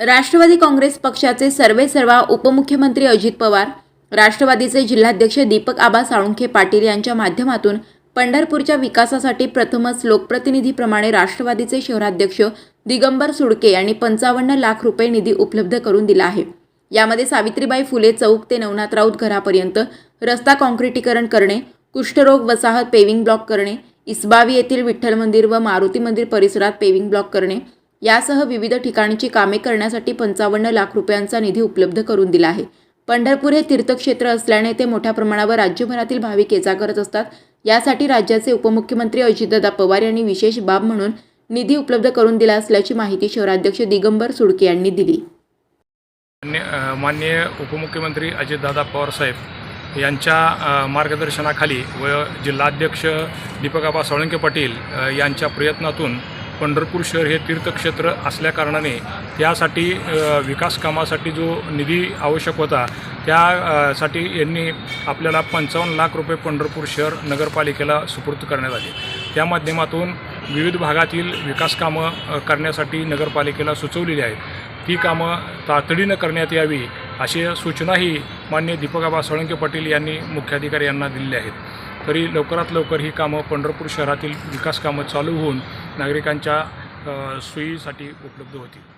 राष्ट्रवादी काँग्रेस पक्षाचे सर्वे सर्वा उपमुख्यमंत्री अजित पवार राष्ट्रवादीचे जिल्हाध्यक्ष दीपक आबा साळुंखे पाटील यांच्या माध्यमातून पंढरपूरच्या विकासासाठी प्रथमच लोकप्रतिनिधीप्रमाणे राष्ट्रवादीचे शहराध्यक्ष दिगंबर सुडके यांनी पंचावन्न लाख रुपये निधी उपलब्ध करून दिला आहे. यामध्ये सावित्रीबाई फुले चौक ते नवनाथ राऊत घरापर्यंत रस्ता काँक्रिटीकरण करणे कुष्ठरोग वसाहत पेविंग ब्लॉक करणे इस्बावी येथील विठ्ठल मंदिर व मारुती मंदिर परिसरात पेविंग ब्लॉक करणे यासह विविध ठिकाणची कामे करण्यासाठी पंचावन्न लाख रुपयांचा निधी उपलब्ध करून दिला आहे. पंढरपूर हे तीर्थक्षेत्र असल्याने ते मोठ्या प्रमाणावर राज्यभरातील भाविक ये जा करत असतात. यासाठी राज्याचे उपमुख्यमंत्री अजितदादा पवार यांनी विशेष बाब म्हणून निधी उपलब्ध करून दिला असल्याची माहिती शहराध्यक्ष दिगंबर सुडके यांनी दिली. मान्य माननीय उपमुख्यमंत्री अजितदादा पवारसाहेब यांच्या मार्गदर्शनाखाली व जिल्हाध्यक्ष दीपकाबा साळुंके पाटील यांच्या प्रयत्नातून पंढरपूर शहर हे तीर्थक्षेत्र असल्याकारणाने त्यासाठी विकास कामासाठी जो निधी आवश्यक होता त्या साठी यांनी आपल्याला पंचावन्न लाख रुपये पंढरपूर शहर नगरपालिकेला सुपूर्द करण्यात आले. त्या माध्यमातून विविध भागातील विकास कामं करण्यासाठी नगरपालिकेला सुचवलेली आहेत. ती कामं तातडीनं करण्यात यावी अशी सूचनाही मान्य दीपकाबा सोळंके पाटील यांनी मुख्याधिकारी यांना दिलेल्या आहेत. तरी लवकरात लवकर ही कामं पंढरपूर शहरातील विकास कामं चालू होऊन नागरिकांच्या सोयीसाठी उपलब्ध होतील